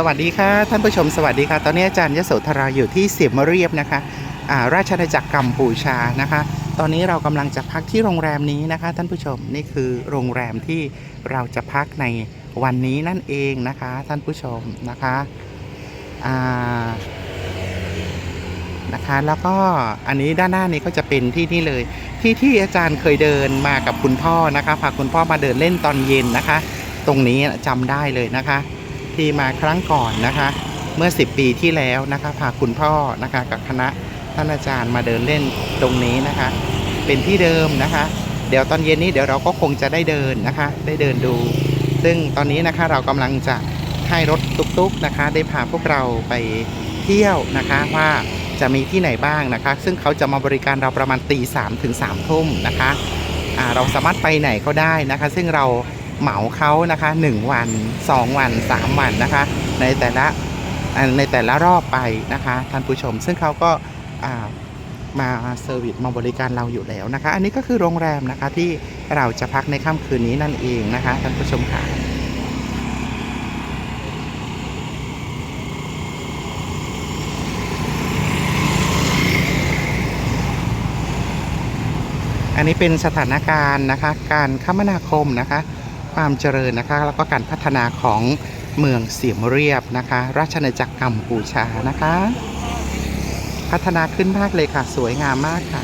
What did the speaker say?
สวัสดีค่ะท่านผู้ชมสวัสดีค่ะ ตอนนี้อาจารย์ยโสธราอยู่ที่เสียมเรียบนะคะาราชอาณาจักรกัมพูชานะคะ ตอนนี้เรากำลังจะพักที่โรงแรมนี้นะคะ ท่านผู้ชมนี่คือโรงแรมที่เราจะพักในวันนี้นั่นเองนะคะ ท่านผู้ชมนะคะนะคะแล้วก็อันนี้ด้านหน้านี้ก็จะเป็นที่นี่เลย ที่ที่อาจารย์เคยเดินมากับคุณพ่อนะคะพาคุณพ่อมาเดินเล่นตอนเย็นนะคะ ตรงนี้จำได้เลยนะคะ ที่มาครั้งก่อนนะคะ เมื่อ 10 ปีที่แล้วนะคะพาคุณพ่อนะคะกับคณะท่านอาจารย์มาเดินเล่นตรงนี้นะคะ เป็นที่เดิมนะคะ เดี๋ยวตอนเย็นนี้เดี๋ยวเราก็คงจะได้เดินนะคะ ได้เดินดู ซึ่งตอนนี้นะคะเรากำลังจะให้รถตุ๊กๆนะคะ ได้พาพวกเราไปเที่ยวนะคะว่าจะมีที่ไหนบ้างนะคะ ซึ่งเขาจะมาบริการเราประมาณตีสามถึงสามทุ่มนะคะเราสามารถไปไหนก็ได้นะคะ ซึ่งเรา เหมาเขานะคะ 1 วัน 2 วัน 3 วันนะคะ ในแต่ละในแต่ละรอบไปนะคะท่านผู้ชม ซึ่งเขาก็ามาเซอร์วิสมาบริการเราอยู่แล้วนะคะ อันนี้ก็คือโรงแรมนะคะที่เราจะพักในค่ำคืนนี้นั่นเองนะคะท่านผู้ชมค่ะอันนี้เป็นสถานการณ์นะคะ การคมนาคมนะคะ ความเจริญนะคะ แล้วก็การพัฒนาของเมืองเสียมเรียบนะคะ ราชนาจักรกัมพูชานะคะ พัฒนาขึ้นมากเลยค่ะ สวยงามมากค่ะ